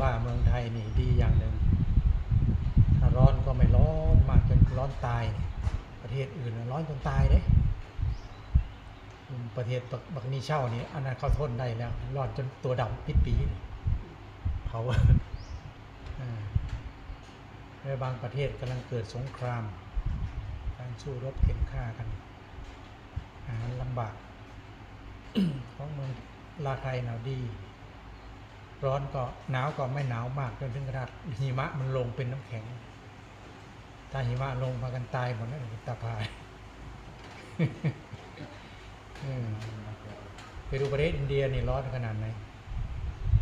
ว่าเมืองไทยนี่ดีอย่างหนึ่งถ้าร้อนก็ไม่ร้อนมากจนร้อนตาย ประเทศอื่นร้อนจนตายเด้อืมประเทศบักนีเช่านี่อันนั้นเขาทนได้แล้วร้อนจนตัวดำปิดปีเผาแล้วบางประเทศกำลังเกิดสงคราม การสู้รบเข็นฆ่ากันหาลำบากของเมืองลาไทยหนาวดี ร้อนก็หนาวก็ไม่หนาวมากจนถึงขนาดหิมะมันลงเป็นน้ำแข็ง ถ้าหิมะลงมากันตายหมดแล้วตาพายไปดูประเทศอินเดียนี่ร้อนขนาดไหน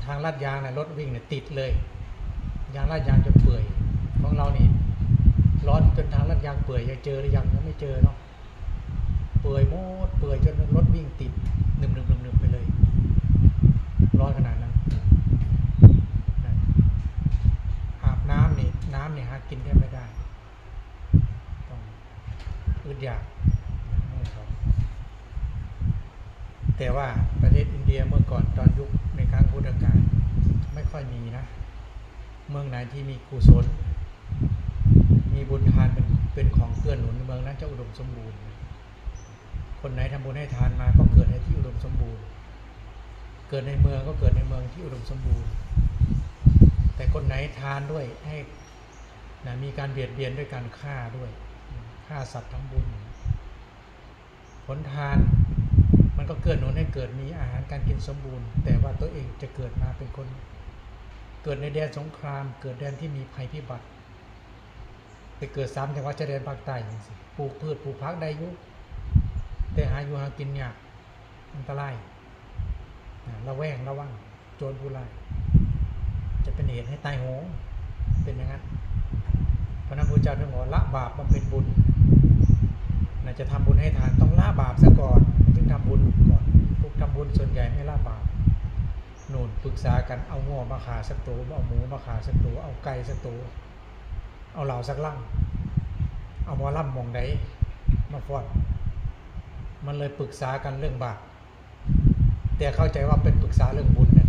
ทางลาดยางนะรถวิ่งเนี่ยติดเลย ยางลาดยางจนเปื่อยของเรานี่ร้อนจนทางลาดยางเปื่อยยังเจอหรือยังยังไม่เจอเนาะเปื่อยหมดเปื่อยจนรถวิ่งติดหนึบหนึบหนึบหนึบไปเลย ร้อนขนาดนั้นนะอาบ น้ำเนี่น้ำนี่หากินแทบไม่ได้ต้องอึดอยากแต่ว่าประเทศอินเดียเมื่อก่อนตอนยุคในครั้งพุทธกาลไม่ค่อยมีนะ เมืองไหนที่มีกุศล มีบุญทานเป็นเป็นของเกื้อหนุนเมืองนั้นจะอุดมสมบูรณ์ คนไหนทำบุญให้ทานมาก็เกิดในที่อุดมสมบูรณ์ เกิดในเมืองก็เกิดในเมืองที่อุดมสมบูรณ์ แต่คนไหนทานด้วยให้ นะมีการเบียดเบียนด้วยการฆ่าด้วยฆ่าสัตว์ทำบุญผลทานมันก็เกิดหนุนให้เกิดมีอาหารการกินสมบูรณ์ แต่ว่าตัวเองจะเกิดมาเป็นคน เกิดในแดนสงคราม เกิดแดนที่มีภัยพิบัติไปเกิดซ้ำจังหวัดชายแดนภาคใต้อย่างสิปลูกพืชปลูกพักได้ยุแต่หาอยู่หากินยากอันตรายระแวงระวังโจรผู้ร้ายจะเป็นเหตุให้ตายโหงเป็นอย่างนั้น พระนักพุทธเจ้าท่านบอกละบาปบำเพ็ญบุญนะจะทำบุญให้ทานต้องละบาปซะก่อนจึงทำบุญก่อนพวกทำบุญส่วนใหญ่ไม่ละบาปนู่นปรึกษากันเอาง้อมาขาสักตัวเอาหมูมาขาสักตัวเอาไก่สักตัวเอาเหล่าสักลังเอาหมอล่ำมองไดมาฟอดมันเลยปรึกษากันเรื่องบาปแต่เข้าใจว่าเป็นปรึกษาเรื่องบุญนะ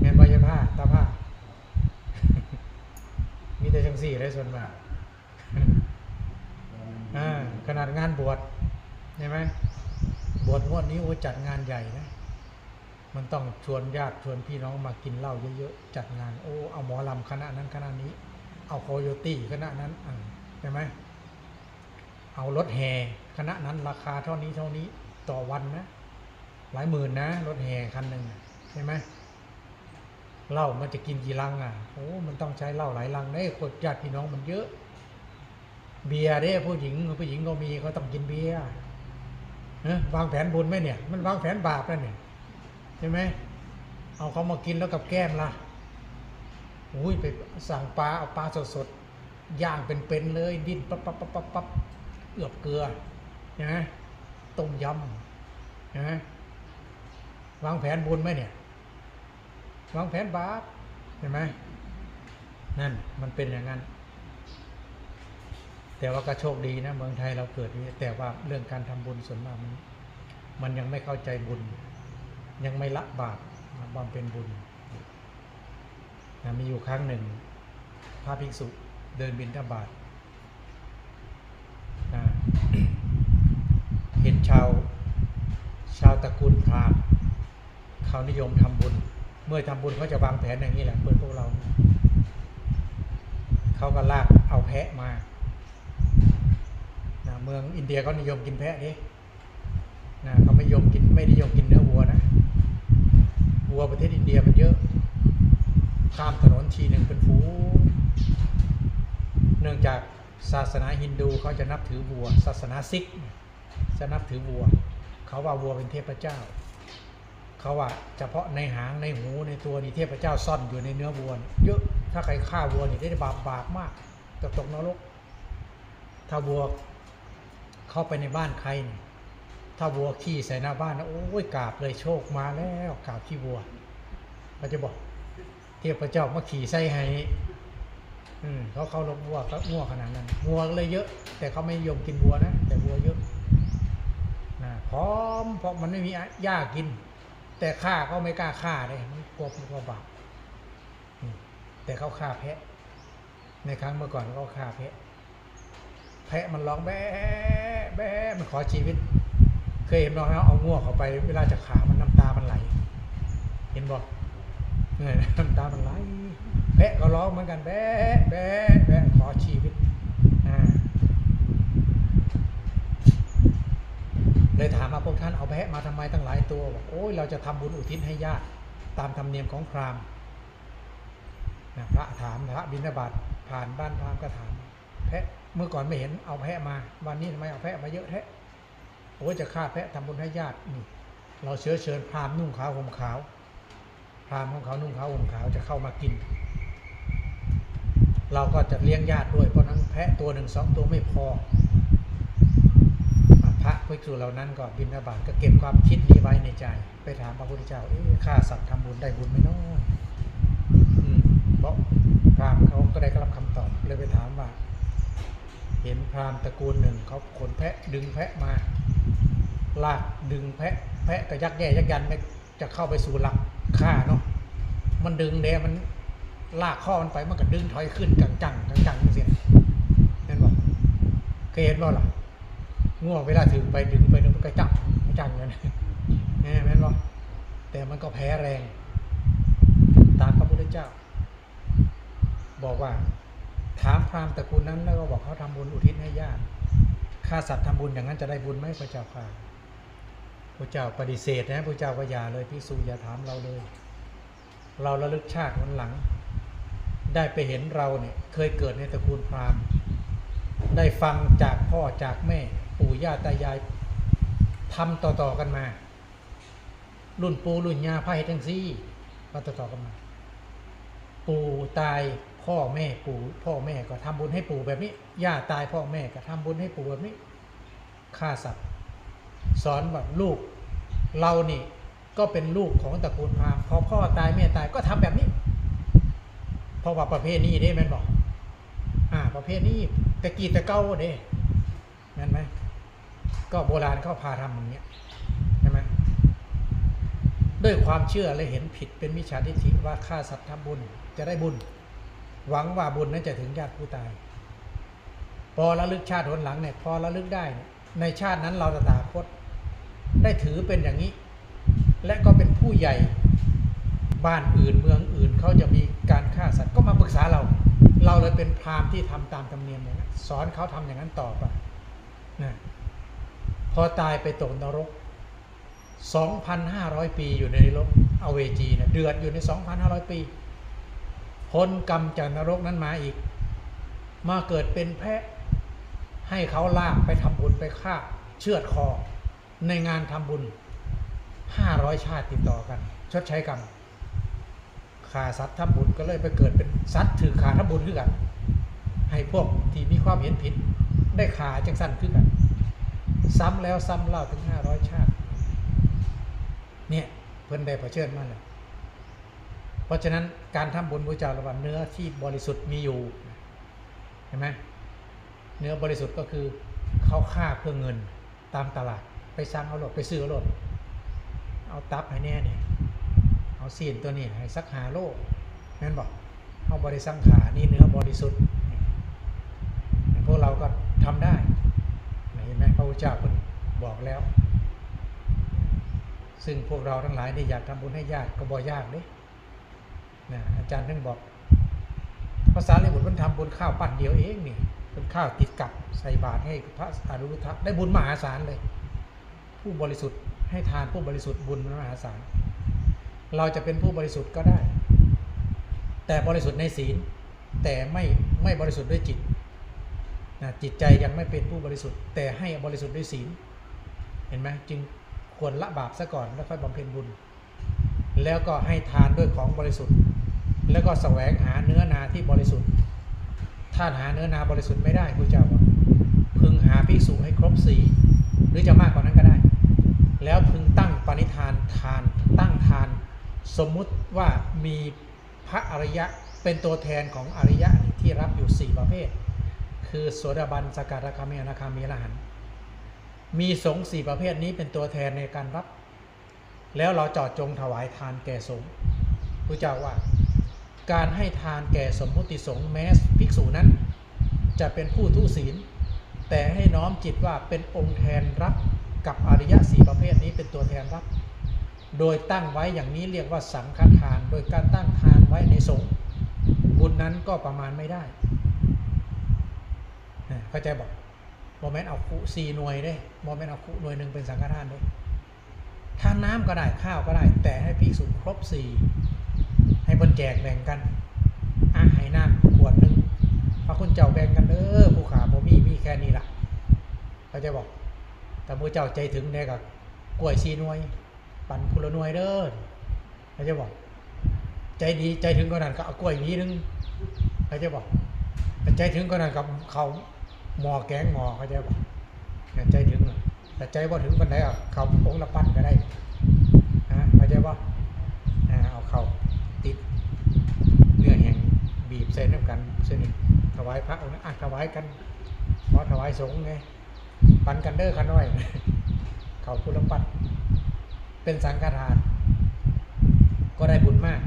เงินวายผ้าตาผ้า แต่จังสี่ได้ส่วนมากอ่าขนาดงานบวชใช่ไหมบวชงวดนี้โอ้จัดงานใหญ่นะ มันต้องชวนญาติชวนพี่น้องมากินเหล้าเยอะๆจัดงานโอ้เอาหมอลำคณะนั้นคณะนี้ เอาโคโยตี้คณะนั้นใช่ไหมเอารถแห่คณะนั้นราคาเท่านี้เท่านี้ต่อวันนะ หลายหมื่นนะรถแห่คันหนึ่งใช่ไหม เหล้ามันจะกินกี่ลังอะโอ้มันต้องใช้เหล้าหลายลังได้คนญาติพี่น้องมันเยอะ เบียร์เด้ผู้หญิงผู้หญิงก็มีเขาต้องกินเบียร์วางแผนบุญไหมเนี่ย มันวางแผนบาปแล้วเนี่ยใช่ไหมเอาเขามากินแล้วกับแก้มล่ะอุ้ยไปสั่งปลาเอาปลาสดๆย่างเป็นๆเลยดิ้นปั๊บปั๊บปั๊บปั๊บปั๊บเอือบเกลือใช่ไหมต้มยำใช่ไหมวางแผนบุญไหมเนี่ย วางแผนบาปเห็นไหมนั่นมันเป็นอย่างนั้น แต่ว่าก็โชคดีนะเมืองไทยเราเกิดนี้แต่ว่าเรื่องการทำบุญส่วนมากมันมันยังไม่เข้าใจบุญ ยังไม่ละบาปบำเพ็ญบุญนะมีอยู่ครั้งหนึ่งพระภิกษุเดินบิณฑบาตอ่าเห็นชาวชาวตระกูลพราหมณ์เขานิยมทำบุญ เมื่อทำบุญเขาจะวางแผนอย่างนี้แหละเพื่อนพวกเรา เขาก็ลากเอาแพะมานะเมืองอินเดียเขานิยมกินแพะดินะเขาไม่ยมกินไม่นิยมกินเนื้อวัวนะวัวประเทศอินเดียมันเยอะ ข้ามถนนทีหนึ่งเป็นฝูเนื่องจากศาสนาฮินดูเขาจะนับถือวัว ศาสนาซิก จะนับถือวัว เขาว่าวัวเป็นเทพเจ้า เขาว่าเฉพาะในหางในหูในตัวนี่เทพเจ้าซ่อนอยู่ในเนื้อวัวเยอะถ้าใครฆ่าวัวนี่ได้บาปบาปมากจะตกนรก ถ้าวัวเข้าไปในบ้านใครนี่ถ้าวัวขี้ใส่หน้าบ้านนะโอ้ยกาบเลยโชคมาแล้วกาบที่วัวเขาจะบอก เทพเจ้ามาขี่ใส่ให้อืมเขาเขาลบวัวก็งัวขนาดนั้นวัวเลยเยอะ แต่เขาไม่นิยมกินวัวนะแต่วัวเยอะนะพร้อมเพราะมันไม่มีหญ้ากิน แต่ฆ่าก็ไม่กล้าฆ่าเลยมันกลัวมันกลัวบาปแต่เขาฆ่าแพะ ในครั้งเมื่อก่อนเขาฆ่าแพะ แพะมันร้องแบ๊ะแบ๊ะมันขอชีวิต เคยเห็นน้องเอาง่วงเข้าไป เวลาจะขามันน้ำตามันไหล เห็นบอกเนี่ยน้ำตามันไหล แพะก็ร้องเหมือนกันแบ๊ะแบ๊ะแบ๊ะขอชีวิตอ่า เลยถามมาพวกท่านเอาแพะมาทำไมตั้งหลายตัวบอกโอ้ยเราจะทำบุญอุทิศให้ญาติตามธรรมเนียมของพราหมณ์นะพระถามพระบิณฑบาตผ่านบ้านพราหมณ์ก็ถาม แพะเมื่อก่อนไม่เห็นเอาแพะมา วันนี้ทำไมเอาแพะมาเยอะแท้โอ้ยจะฆ่าแพะทำบุญให้ญาตินี่ เราเชื้อเชิญพราหมณ์นุ่งขาวห่มขาว พราหมณ์ของเขานุ่งขาวห่มขาวจะเข้ามากิน เราก็จะเลี้ยงญาติด้วยเพราะนั้นแพะตัวหนึ่งสองตัวไม่พอ ระภิกษุเหล่านั้นก็บิณฑบาตก็เก็บความคิดนี้ไว้ในใจ ไปถามพระพุทธเจ้าเอ๊ะฆ่าสัตว์ทำบุญได้บุญไหมเนาะอืมเพราะพราหมณ์เขาก็ได้รับคำตอบเลยไปถามว่า เห็นพราหมณ์ตระกูลหนึ่งเขาขนแพะดึงแพะมาลากดึงแพะ แพะก็ยักแย่ยักยันไม่จะเข้าไปสู่หลักฆ่าเนาะมันดึงเดมันลากข้อมันไปมันก็ดึงถอยขึ้นกังจังกังจังเสียนั่นบอกเคยเห็นบ่ล่ะ ง่วงเวลาถึงไปดึงไปดึงมันก็จับจังเลยนะแม่นบ่แต่มันก็แพ้แรง ตามพระพุทธเจ้า บอกว่า ถามพราหมณ์ตระกูลนั้นแล้วก็บอกเขาทำบุญอุทิศให้ญาติฆ่าสัตว์ทำบุญอย่างนั้นจะได้บุญไหมพระเจ้าค่ะพระเจ้าปฏิเสธนะพระเจ้าก็อย่าเลยพิสูจอย่าถามเราเลย เราระลึกชาติวันหลัง ได้ไปเห็นเราเนี่ยเคยเกิดในตระกูลพราหมณ์ ได้ฟังจากพ่อจากแม่ ปู่ย่าตายายทำต่อๆกันมา รุ่นปู่รุ่นย่าพ่ทั้งซี่ก็ต่อๆกันมา ปู่ตายพ่อแม่ปู่พ่อแม่ก็ทำบุญให้ปู่แบบนี้ย่าตายพ่อแม่ก็ทำบุญให้ปู่แบบนี้ฆ่าสัตว์สอนแบบลูก เรานี่ก็เป็นลูกของตระกูลพราหมณ์พอพ่อตายแม่ตายก็ทำแบบนี้เพราะว่าประเภทนี้เด้แม่นบอกอ่าประเภทนี้ตะกี้ตะเก้าเด้แม่นไหม ก็โบราณเขาพาทำอย่างเงี้ยใช่ไหมด้วยความเชื่อและเห็นผิดเป็นมิจฉาทิฏฐิว่าฆ่าสัตว์ทำบุญจะได้บุญ หวังว่าบุญนั้นจะถึงญาติผู้ตาย พอระลึกชาติหนหลังเนี่ยพอระลึกได้ ในชาตินั้นเราตถาคต ได้ถือเป็นอย่างนี้ และก็เป็นผู้ใหญ่บ้านอื่นเมืองอื่นเขาจะมีการฆ่าสัตว์ก็มาปรึกษาเรา เราเลยเป็นพราหมณ์ที่ทำตามธรรมเนียมอย่างนั้นสอนเขาทำอย่างนั้นต่อไปนะ พอตายไปตกนรก 2,500 ปีอยู่ในนรกอเวจีนะเดือดอยู่ใน 2,500 ปีพ้นกรรมจากนรกนั้นมาอีก มาเกิดเป็นแพะ ให้เขาลากไปทำบุญไปฆ่า เชือดคอ ในงานทำบุญ 500 ชาติติดต่อกัน ชดใช้กรรมขาสัตว์ทำบุญก็เลยไปเกิดเป็นสัตว์ถือขาทำบุญขึ้นกัน ให้พวกที่มีความเห็นผิด ได้ขาจังสั้นขึ้นกัน ซ้ำแล้วซ้ำเล่าถึง500ชาติ เนี่ยเพิ่นได้เผชิญมาแล้วเพราะฉะนั้นการทำบุญบูชาระหว่างเนื้อที่บริสุทธิ์มีอยู่เห็นไหมเนื้อบริสุทธิ์ก็คือเขาฆ่าเพื่อเงินตามตลาดไปสั่งเอารถไปซื้อเอารถเอาตับให้แน่เนี่ยเอาซีนตัวนี้ให้สักหาโลนั่นบอกเอาบริสังขานี่เนื้อบริสุทธิ์พวกเราก็ทำได้ เจ้าคนบอกแล้ว ซึ่งพวกเราทั้งหลายนี่อยากทำบุญให้ญาติก็บ่ยากเด้นะอาจารย์ท่านบอกภาษาลิบุตรมันทำบุญข้าวปั้นเดียวเองนี่เป็นข้าวติดกับใส่บาตรให้พระอนุรุทธะได้บุญมหาศาลเลย ผู้บริสุทธิ์ให้ทานผู้บริสุทธิ์บุญมหาศาลเราจะเป็นผู้บริสุทธิ์ก็ได้ แต่บริสุทธิ์ในศีลแต่ไม่ไม่บริสุทธิ์ด้วยจิต นะจิตใจยังไม่เป็นผู้บริสุทธิ์ แต่ให้บริสุทธิ์ด้วยศีลเห็นไหมจึงควรละบาปซะก่อนแล้วค่อยบำเพ็ญบุญ แล้วก็ให้ทานด้วยของบริสุทธิ์ แล้วก็แสวงหาเนื้อนาที่บริสุทธิ์ถ้าหาเนื้อนาบริสุทธิ์ไม่ได้พระเจ้าพึงหาภิกษุให้ครบสี่หรือจะมากกว่านั้นก็ได้ แล้วพึงตั้งปณิธานทาน ตั้งทาน สมมุติว่ามีพระอริยะเป็นตัวแทนของอริยะที่รับอยู่สี่ประเภท คือโสดาบันสกทาคามีอนาคามีอรหันต์มีสงฆ์สี่ประเภทนี้เป็นตัวแทนในการรับ แล้วเราจอดจงถวายทานแก่สงฆ์พระเจ้าว่า การให้ทานแก่สมมุติสงฆ์แม้ภิกษุนั้น จะเป็นผู้ทุศีล แต่ให้น้อมจิตว่าเป็นองค์แทนรับกับอริยะสี่ประเภทนี้เป็นตัวแทนรับ โดยตั้งไว้อย่างนี้เรียกว่าสังฆทาน โดยการตั้งทานไว้ในสงฆ์บุญนั้นก็ประมาณไม่ได้ เข้าใจบอกโมเมนต์เอาคุสี่หน่วยได้โมเมนต์เอาคุหน่วยหนึ่งเป็นสังฆทานด้วยทานน้ำก็ได้ข้าวก็ได้ แต่ให้ภิกษุครบสี่ให้บนแจกแบ่งกันอาให้น้ำขวดหนึ่งพระคุณเจ้าแบ่งกันเด้อผู้ขาบ่มีมีแค่นี้ล่ะเขาใจะบอก แต่มูเจ้าใจถึงเนี่ยกับกล้วยสีหน่วย ปั่นพุลหน่วยเด้อเขาจะบอก ใจดีใจถึงก็นั้นก็เอากล้วยหวีหนึงเขาจะบอกแต่ใจถึงก็นั้นกับเขา หมอแกงหมอเขาจะบอกเนี่ยใจถึงแต่ใจว่าถึงปันไดอะเขาองละปั้นก็ได้นะเขาจะว่าเอาเข่าติดเนื้อแห้งบีบใส่น้ำกันเส้นถวายพระองค์อะถวายกันเพราะถวายสงฆ์ไงปันกันเด้อขันน้อย เขาพุละปั้นเป็นสังฆทาน ก็ได้บุญมาก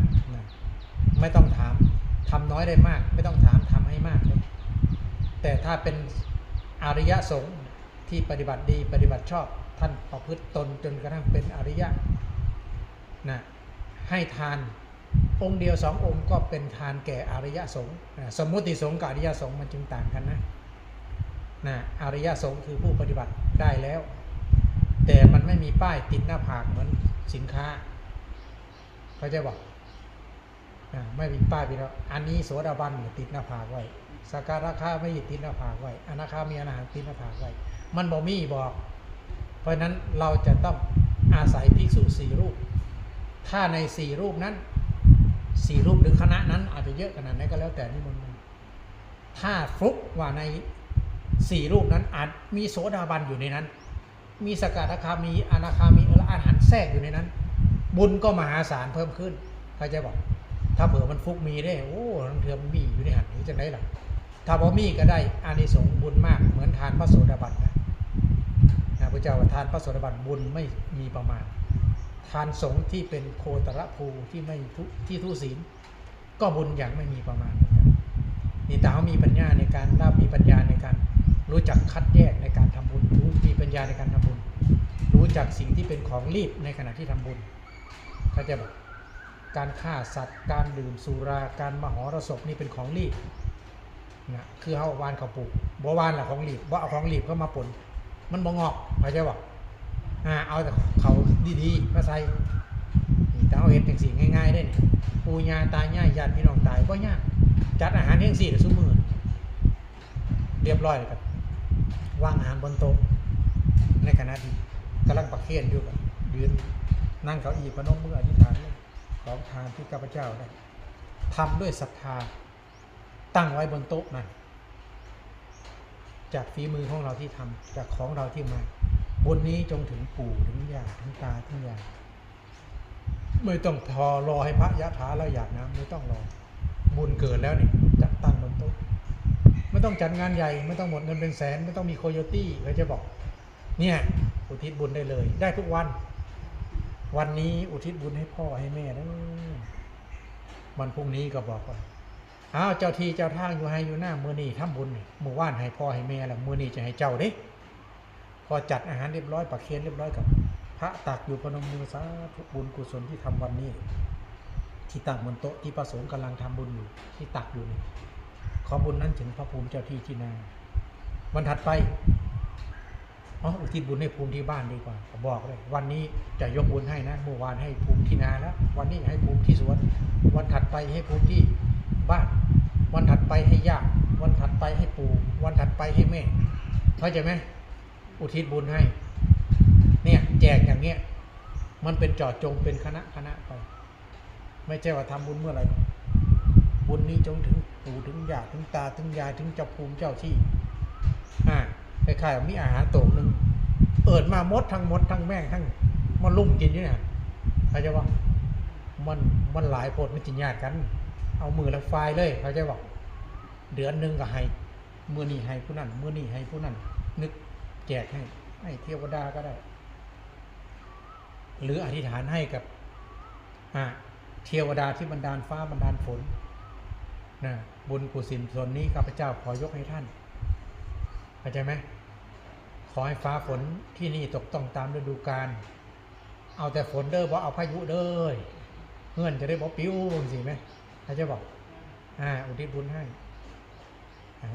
ไม่ต้องถามทำน้อยได้มาก ไม่ต้องถามทำให้มากเลย แต่ถ้าเป็นอริยสงฆ์ที่ปฏิบัติดีปฏิบัติชอบท่านประพฤติตนจนกระทั่งเป็นอริยะนะให้ทานองค์เดียวสององค์ก็เป็นทานแก่อริยสงฆ์สมมุติสงฆ์กับอริยสงฆ์มันจึงต่างกันนะนะอริยสงฆ์คือผู้ปฏิบัติได้แล้ว แต่มันไม่มีป้ายติดหน้าผากเหมือนสินค้าเขาจะบอกอ่าไม่มีป้ายพี่แล้วอันนี้โสดาบันติดหน้าผากไว้ สกการะคาไม่ติดหน้าผากไว้อนาคามีอนาหารติดหน้าผากไว้ มันบ่มีบอก เพราะฉะนั้นเราจะต้องอาศัยภิกษุสี่รูป ถ้าในสี่รูปนั้นสี่รูปหรือคณะนั้นอาจจะเยอะขนาดไหนก็แล้วแต่นิมนต์ถ้าฟลุกว่าในสี่รูปนั้นอาจมีโสดาบันอยู่ในนั้น มีสกัดคามีอนาคามีอาหารแทรกอยู่ในนั้น บุญก็มหาศาลเพิ่มขึ้นเขาใจะบอก ถ้าเผื่อมันฟุกมีได้ โอ้ทังเถื่อมมีอยู่ในหันนี้จะได้หรอ ถ้าบ่มีก็ได้อานิสงส์บุญมากเหมือนทานพระโสดาบันนะนะพระเจ้าทานพระโสดาบันบุญไม่มีประมาณ ทานสงฆ์ที่เป็นโคตรภูที่ไม่ทุที่ทุศีล ก็บุญอย่างไม่มีประมาณเหมือนกันนี่แต่เขามีปัญญาในการรับมีปัญญาในการรู้จักคัดแยกในการทำบุญรู้มีปัญญาในการทำบุญ รู้จักสิ่งที่เป็นของรีบในขณะที่ทำบุญเขาจะบอกการฆ่าสัตว์ การดื่มสุรา การมหรสพนี่เป็นของรีบ นะคือเขาวานเขาปลูกบ่วานละของรีบบ่เอาของรีบเข้ามาปนมันบ่งอกเขาใจะบอกอ่าเอาแต่เขาดีๆมาใส่แต่เอาเห็นเป็นสิ่งง่ายๆได้นี่ปูญาตายายญาติพี่น้องตายก็ยากจัดอาหารเที่ยงสี่หรือซุ้มือเรียบร้อยเลยครับวางอาหารบนโต๊ะในขณะที่กำลังประเคนอยู่กับยืนนั่งเก้าอี้พนมมืออธิษฐานของทานที่ข้าพเจ้าได้ทำด้วยศรัทธา ตั้งไว้บนโต๊ะนั้นจากฝีมือของเราที่ทำจากของเราที่มาบนนี้จงถึงปู่ถึงย่าถึงตาถึงยายไม่ต้องทอรอให้พระยะถาแล้วอยากนะไม่ต้องรอบุญเกิดแล้วนี่จัดตั้งบนโต๊ะไม่ต้องจัดงานใหญ่ไม่ต้องหมดเงินเป็นแสน ไม่ต้องมีโคโยตี้เขาจะบอก เนี่ย อุทิศบุญได้เลย ได้ทุกวัน วันนี้อุทิศบุญให้พ่อให้แม่นะวันพรุ่งนี้ก็บอกว่า อ้าวเจ้าที่เจ้าทางอยู่ให้อยู่หน้ามือนี่ทำบุญเมือว่านให้พ่อให้แม่แล้วมือนี่จะให้เจ้าเด้พอจัดอาหารเรียบร้อยปักเคียนเรียบร้อยกับ พระตักอยู่พนมมือสาธุบุญกุศลที่ทำวันนี้ที่ตั้งบนโต๊ะที่ประสงค์กำลังทำบุญอยู่ที่ตักอยู่นี่ขอบุญนั้นถึงพระภูมิเจ้าที่ที่นาวันถัดไปอ๋ออุทิศบุญให้ภูมิที่บ้านดีกว่าบอกเลย วันนี้จะยกบุญให้นะเมื่อวานให้ภูมิที่นาแล้ววันนี้ให้ภูมิที่สวน วันถัดไปให้ภูมิที่บ้าน วันถัดไปให้ย่าวันถัดไปให้ปู่วันถัดไปให้แม่เข้าใจไหมอุทิศบุญให้ เนี่ยแจกอย่างเงี้ย มันเป็นจอดจงเป็นคณะคณะไป ไม่ใช่ว่าทำบุญเมื่อไหร่บุญนี้จงถึงปู่ถึงย่าถึงตาถึงยายถึงเจ้าภูมิเจ้าที่อ่าคล้ายๆมีอาหารโตกหนึ่งเอิดมามดทั้งมดทั้งแม่งทั้งมันลุ่มกินอยู่เนี่ยเขาจะว่ามันมันหลายโพดมันจินญาติกัน เอามือละไฟเลยเขาจะบอกเดือนหนึ่งก็ให้มือนี้ให้ผู้นั้นมือนี้ให้ผู้นั้น นึกแจกให้ให้เทวดาก็ได้ หรืออธิษฐานให้กับเทวดาที่บันดาลฟ้าบันดาลฝนนะบุญกุศลส่วนนี้ข้าพเจ้าขอยกให้ท่านเข้าใจไหมขอให้ฟ้าฝนที่นี่ตกต้องตามฤดูกาลเอาแต่ฝนเด้อบ่เอาพายุเด้อเงื่อนจะได้บ่ปิ้วสิไหม เขาจะบอกอ่าอุทิศบุญให้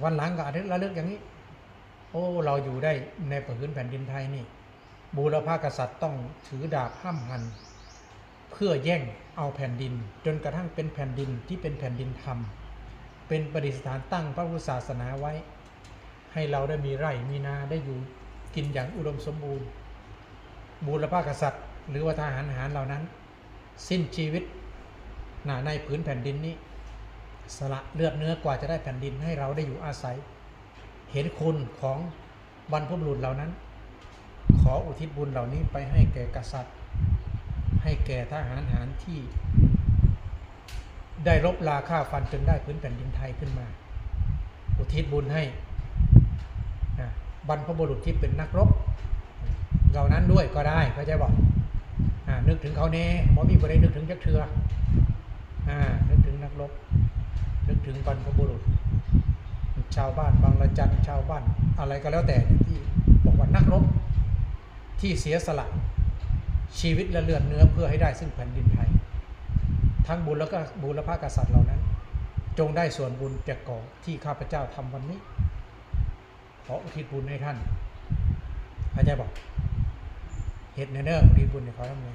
วันหลังก็อาจจะระลึกอย่างนี้ โอ้ เราอยู่ได้ในผืนแผ่นดินไทยนี่ บูรพากษัตริย์ต้องถือดาบห้ามหัน เพื่อแย่งเอาแผ่นดิน จนกระทั่งเป็นแผ่นดินที่เป็นแผ่นดินธรรม เป็นประดิษฐานตั้งพระพุทธศาสนาไว้ ให้เราได้มีไร่มีนาได้อยู่กินอย่างอุดมสมบูรณ์ บูรพากษัตริย์ หรือว่าทหารหารเหล่านั้น สิ้นชีวิต นาในผืนแผ่นดินนี้ สละเลือดเนื้อกว่าจะได้แผ่นดินให้เราได้อยู่อาศัย เห็นคุณของบรรพบุรุษเหล่านั้น ขออุทิศบุญเหล่านี้ไปให้แก่กษัตริย์ ให้แก่ทหารหารที่ ได้รบลาฆ่าฟันจนได้พื้นแผ่นดินไทยขึ้นมา อุทิศบุญให้นะบรรพบุรุษที่เป็นนักรบเหล่านั้นด้วยก็ได้เข้าใจบอกนึกถึงเขาเน่หมอมีประเด็นนึกถึงจักเทือ อ่านึกถึงนักรบนึกถึงบรรพบุรุษ ชาวบ้านบางละจันชาวบ้าน อะไรก็แล้วแต่ที่บอกว่านักรบที่เสียสละชีวิตและเลือดเนื้อเพื่อให้ได้ซึ่งแผ่นดินไทย ทั้งบุญแล้วก็บุรพากษัตริย์เหล่านั้น จงได้ส่วนบุญจากก่อที่ข้าพเจ้าทำวันนี้ ขออุทิศบุญให้ท่านพระเจ้าบอกเหตุเนเนอร์อุทิศบุญให้เขาทำไง